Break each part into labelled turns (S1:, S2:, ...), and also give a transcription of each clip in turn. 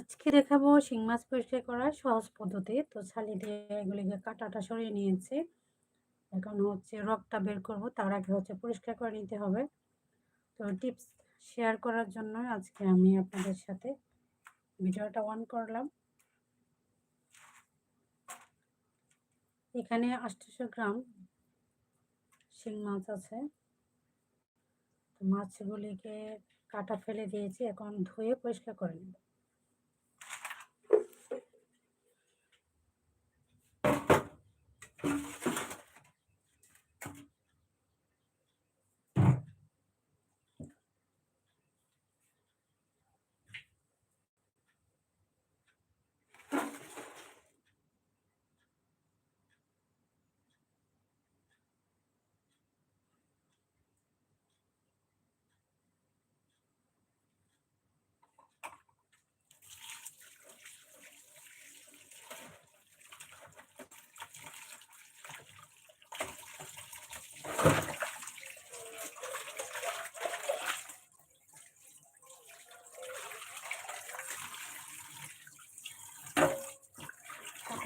S1: আজকে দেখাবো শিং মাছ পরিষ্কার করার সহজ পদ্ধতি। তো ছালি দিয়ে এগুলিকে কাটাটা সরিয়ে নিয়েছি। এখন হচ্ছে রকটা বের করব, তার আগে হচ্ছে পরিষ্কার করে নিতে হবে। তো টিপস শেয়ার করার জন্য আজকে আমি আপনাদের সাথে ভিডিওটা অন করলাম। এখানে আটশোশো গ্রাম শিং মাছ আছে। তো মাছগুলিকে কাটা ফেলে দিয়েছি, এখন ধুয়ে পরিষ্কার করে নেব।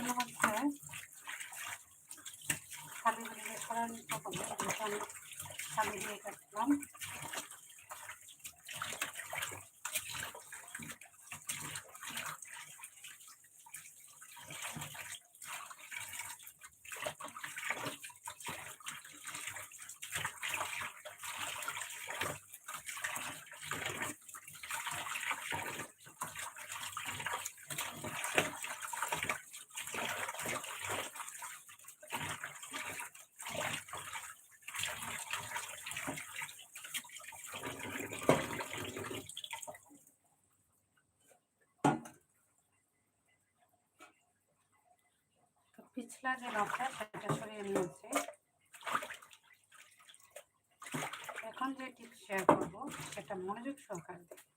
S1: প্রথমে হচ্ছে ছাবিগুলিকে সরাই নিতে হবে আমি ছাবি দিয়ে কাটলাম। পিছলা যে রকটা সেটা সরিয়ে নিয়েছি। এখন যে টিপস শেয়ার করব, সেটা মনোযোগ সহকারে দেখুন।